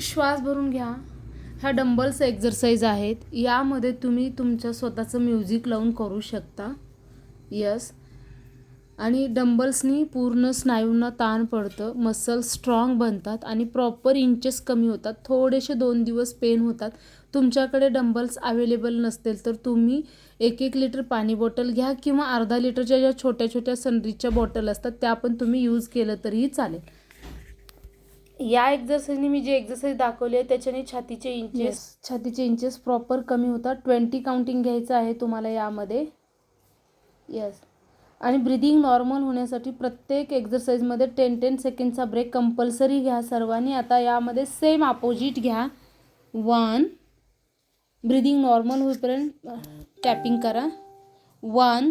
श्वास भरून घ्या. ह्या डंबल्स एक्झरसाईज आहेत. यामध्ये तुम्ही तुमच्या स्वतःचं म्युझिक लावून करू शकता. यस आणि डंबल्सनी पूर्ण स्नायूंना ताण पडतं. मसल स्ट्रॉंग बनतात आणि प्रॉपर इंचेस कमी होतात. थोडेसे दोन दिवस पेन होतात. तुमच्याकडे डंबल्स अवेलेबल नसतील तर तुम्ही एक एक लिटर पाणी बॉटल घ्या किंवा अर्धा लिटरच्या ज्या छोट्या छोट्या सनरीजच्या बॉटल असतात त्या पण तुम्ही यूज केलं तरीही चालेल. या एक्झरसाईजने मी जे एक्झरसाईज दाखवली आहे त्याच्याने छातीचे इंचेस छातीचे इंचेस प्रॉपर कमी होतात. ट्वेंटी काउंटिंग घ्यायचं आहे तुम्हाला यामध्ये. यस आणि ब्रिदिंग नॉर्मल होण्यासाठी प्रत्येक एक्झरसाईजमध्ये टेन टेन सेकंडचा ब्रेक कंपल्सरी घ्या सर्वांनी. आता यामध्ये सेम अपोजिट घ्या. वन ब्रिदिंग नॉर्मल होईपर्यंत टॅपिंग करा. One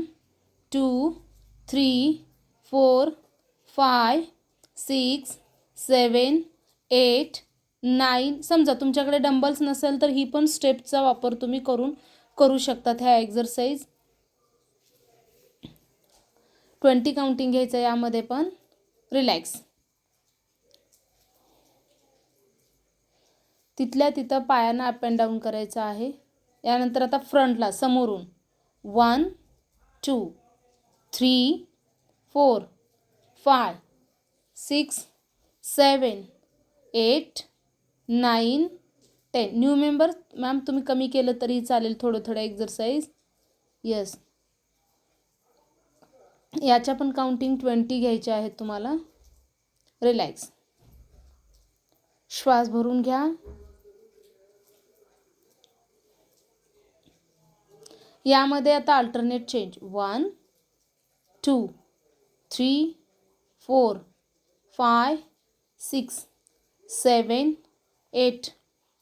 two three four five six seven eight nine. समजा तुमच्याकडे डंबल्स नसेल तर ही पण स्टेपचा वापर तुम्ही करून करू शकतात ह्या एक्झरसाईज ट्वेंटी काउंटिंग घ्यायचं यामध्ये पण. रिलॅक्स तिथल्या तिथं पायांना अप अँड डाऊन करायचं आहे. यानंतर आता फ्रंटला समोरून. One two three four five six seven eight nine ten. New member ma'am तुम्ही कमी केलं तरी चालेल थोडं थोडं एक्झरसाईज यस. याच्या पण काउंटिंग ट्वेंटी घ्यायच्या आहेत तुम्हाला. रिलॅक्स. श्वास भरून घ्या. यामध्ये आता alternate change one two three four five six seven eight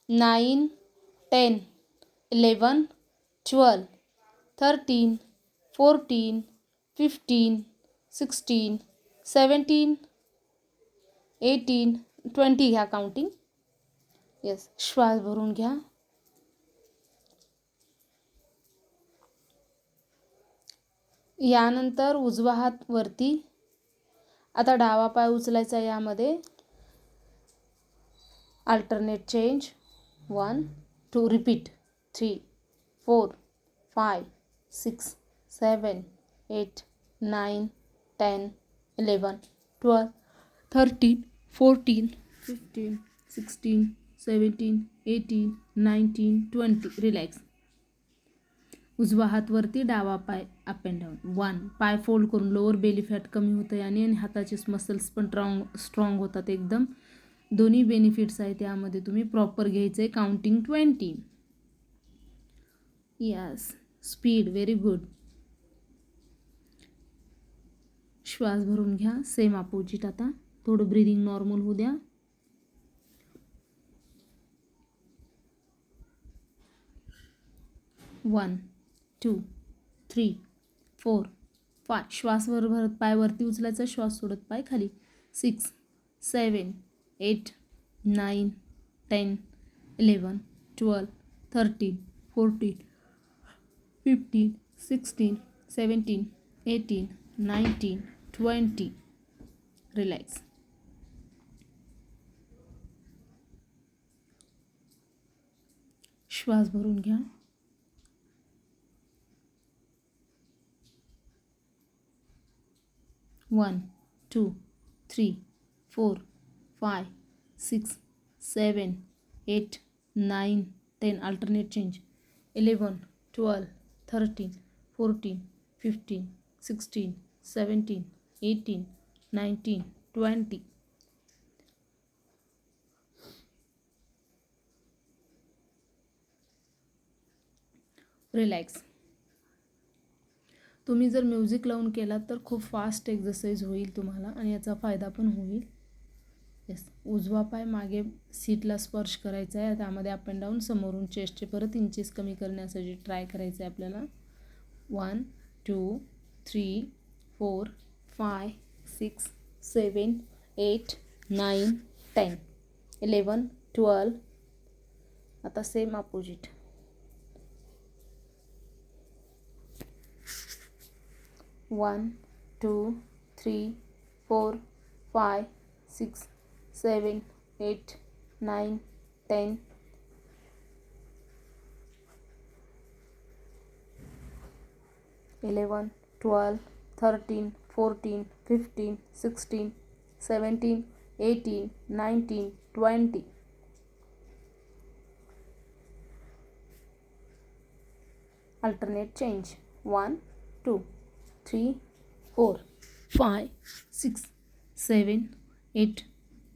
nine ten eleven twelve thirteen fourteen fifteen sixteen seventeen eighteen twenty घ्या काउंटिंग येस श्वास भरून घ्या. यानंतर उजवा हात वरती. आता डावा पाय उचलायचा यामध्ये. Alternate change one two repeat three four five six seven eight nine ten eleven twelve thirteen fourteen fifteen sixteen seventeen eighteen nineteen twenty relax उजवा हातवरती डावा पाय अप अँड डाऊन वन पाय फोल्ड करून लोअर बेली फॅट कमी होतं याने आणि हाताचे मसल्स पण ट्रॉंग स्ट्रॉंग होतात एकदम. दोन्ही बेनिफिट्स आहेत यामध्ये तुम्ही प्रॉपर घ्यायचं आहे counting twenty yes speed very good श्वास भरून घ्या सेम अपोजिट आता. थोडं ब्रिदिंग नॉर्मल होऊ द्या. One two three four five श्वासवर भरत पाय वरती उचलायचा श्वास सोडत पाय खाली. Six seven eight nine ten eleven twelve thirteen fourteen fifteen sixteen seventeen eighteen nineteen twenty relax श्वास भरून घ्या one two three four five six seven eight nine ten alternate change eleven twelve thirteen fourteen fifteen sixteen seventeen eighteen nineteen twenty. Relax. तुम्ही जर music लावून केलात तर खूप fast exercise होईल तुम्हाला आणि याचा फायदा पण होईल. येस उजवा पाय मागे सीटला स्पर्श करायचा आहे. त्यामध्ये अप अँड डाऊन समोरून चेस्टचे परत इंचेस कमी करण्यासाठी ट्राय करायचं आहे आपल्याला. One two three four five six seven eight nine ten eleven twelve आता same opposite one two three four five six seven, eight, nine, ten. Eleven, twelve, thirteen, fourteen, fifteen, sixteen, seventeen, eighteen, nineteen, twenty. Alternate change one, two, three, four, five, six, seven, eight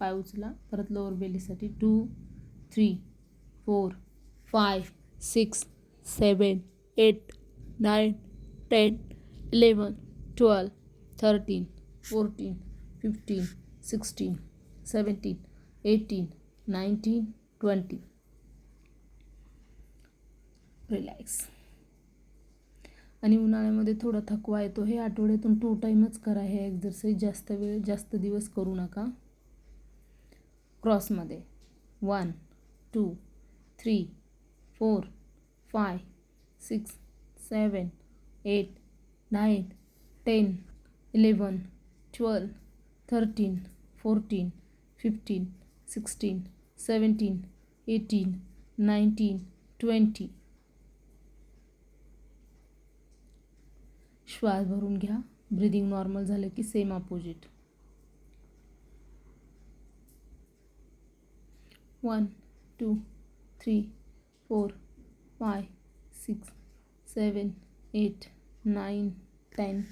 पाय उचला. परत lower बेलीसाठी two three four five six seven eight nine ten eleven twelve thirteen fourteen fifteen sixteen seventeen eighteen nineteen twenty relax आणि उन्हाळ्यामध्ये थोडा थकवा येतो. हे आठवड्यातून टू टाईमच करा. हे एक्झरसाईज जास्त वेळ जास्त दिवस करू नका. क्रॉसमध्ये. One two three four five six seven eight nine ten eleven twelve thirteen fourteen fifteen sixteen seventeen eighteen nineteen twenty. श्वास भरून घ्या. ब्रिदिंग नॉर्मल झालं की same opposite. One two three four five six seven eight nine ten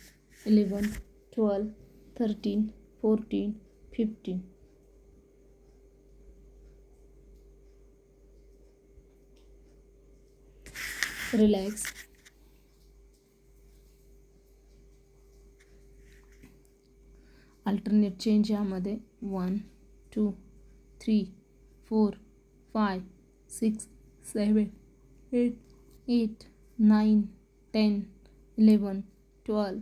eleven twelve thirteen fourteen fifteen. Relax. Alternate change यामध्ये one two three four five six seven eight eight nine ten eleven twelve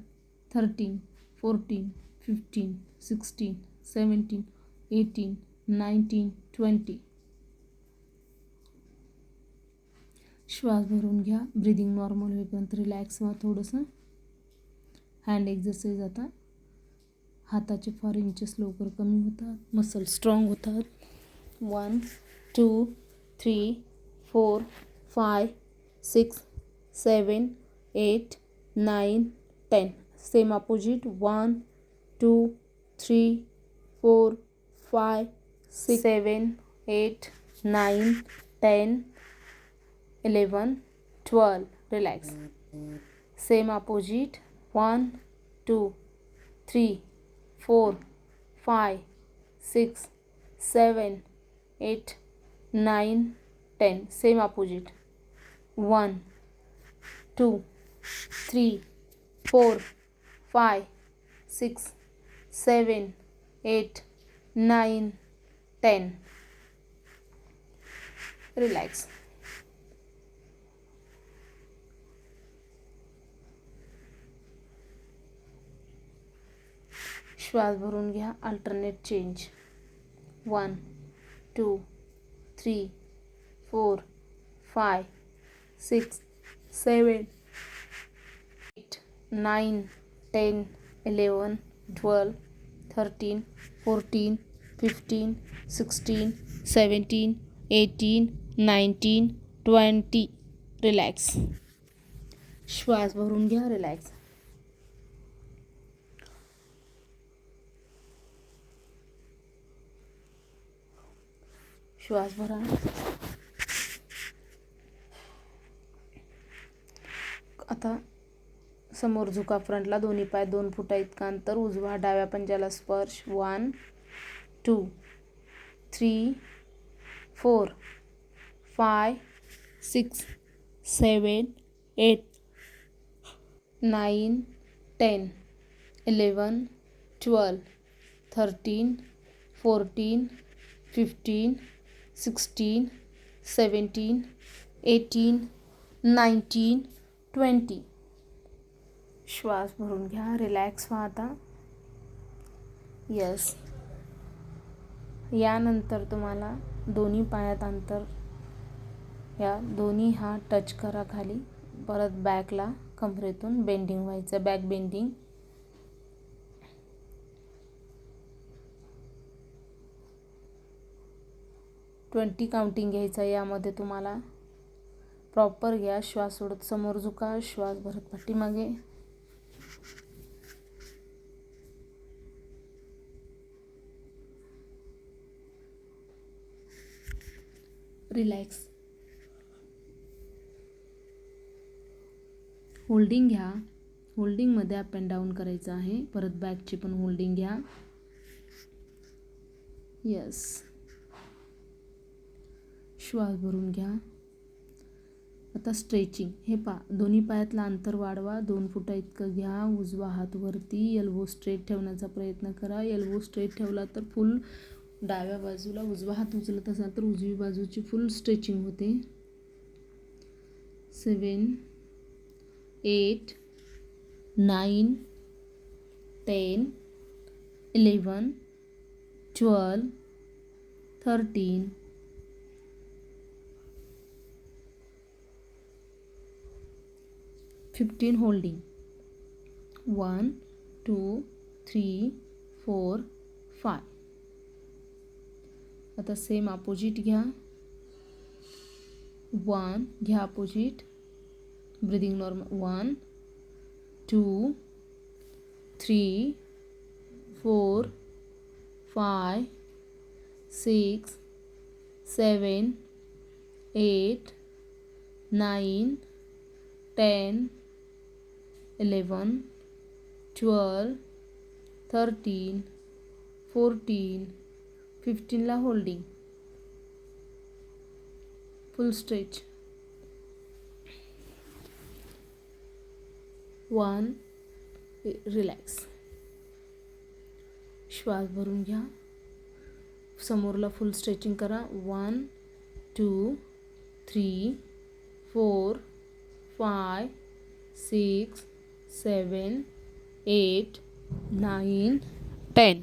thirteen fourteen fifteen sixteen seventeen eighteen nineteen twenty. श्वास भरून घ्या. Breathing normal होईपर्यंत relax व्हा थोडंसं. Hand exercise आता. हाताचे for inches लवकर कमी होतात. मसल स्ट्रॉंग होतात. One two three four five six seven eight nine ten same opposite one two three four five six seven eight nine ten eleven twelve relax same opposite one two three four five six seven eight, nine, ten, same opposite one, two, three, four five six, seven, eight, nine, ten. Relax. श्वास भरून घ्या. Alternate change. One two three four five six seven eight nine ten eleven twelve thirteen fourteen fifteen sixteen seventeen eighteen nineteen twenty relax श्वास भरून घ्या relax श्वास भरा. आता समोर झुका फ्रंटला दोन्ही पाय दोन फुटा इतका अंतर. उजवा डाव्या पंजाला स्पर्श. One two three four five six seven eight nine ten eleven twelve thirteen fourteen fifteen sixteen seventeen eighteen nineteen twenty. श्वास भरून घ्या रिलॅक्स व्हा आता. यस यानंतर तुम्हाला दोन्ही पायात अंतर या दोन्ही हात टच करा खाली. परत बॅकला कमरेतून बेंडिंग व्हायचं बॅक बेंडिंग ट्वेंटी काउंटिंग घ्यायचं आहे यामध्ये तुम्हाला. प्रॉपर घ्या श्वास सोडत समोर झुका श्वास भरत पाठीमागे. रिलॅक्स होल्डिंग घ्या. होल्डिंगमध्ये अप अँड डाऊन करायचं आहे. परत बॅकची पण होल्डिंग घ्या. यस श्वास भरून घ्या. आता स्ट्रेचिंग हे पा दोन्ही पायातलं अंतर वाढवा. दोन फुटा इतकं घ्या. उजवा हात वरती. एल्बो स्ट्रेट ठेवण्याचा प्रयत्न करा. एल्बो स्ट्रेट ठेवला तर फुल डाव्या बाजूला उजवा हात उचलत असाल तर उजवी बाजूची फुल स्ट्रेचिंग होते. Seven eight nine ten eleven twelve thirteen fifteen holding one two three four five आता सेम अपोजिट घ्या. वन घ्या opposite breathing normal one two three four five six seven eight nine ten eleven twelve thirteen fourteen फिफ्टीनला holding full stretch one relax श्वास भरून घ्या. समोरला full stretching करा. One two three four five six seven eight nine ten.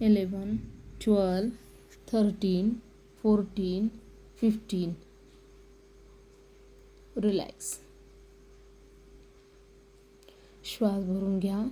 Eleven twelve thirteen fourteen fifteen. Relax. श्वास भरून घ्या.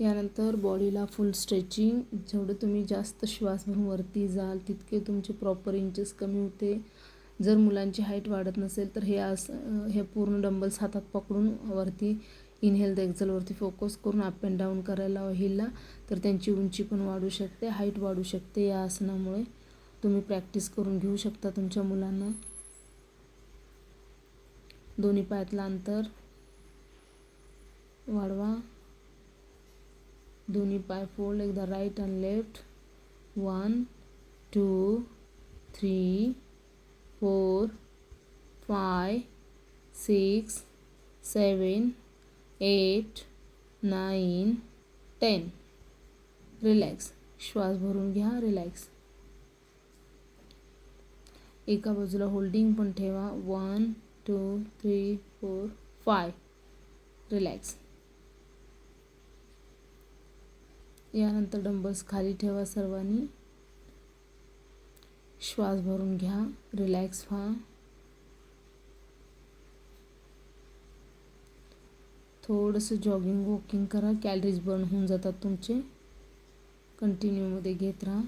यानंतर बॉडीला फुल स्ट्रेचिंग. जेवढं तुम्ही जास्त श्वास भरून वरती जाल तितके तुमचे प्रॉपर इंचेस कमी होते. जर मुलांची हाईट वाढत नसेल तर हे आस हे पूर्ण डंबल्स हातात पकडून वरती इनहेल द एक्झलवरती फोकस करून अप अँड डाऊन करायला हिलला तर त्यांची उंची पण वाढू शकते हाईट वाढू शकते. या आसनामुळे तुम्ही प्रॅक्टिस करून घेऊ शकता तुमच्या मुलांना. दोन्ही पायातलं अंतर वाढवा. दोन्ही पाय फोल्ड एकदा right and left one two three four five six seven eight nine ten. Relax. श्वास भरून घ्या रिलॅक्स. एका बाजूला होल्डिंग पण ठेवा. One two three four five. Relax. यानंतर डंबल्स खाली ठेवा सर्वांनी. श्वास भरून घ्या रिलॅक्स व्हा. थोडंसं जॉगिंग वॉकिंग करा. कॅलरीज बर्न होऊन जातात तुमचे. कंटिन्यूमध्ये घेत राहा.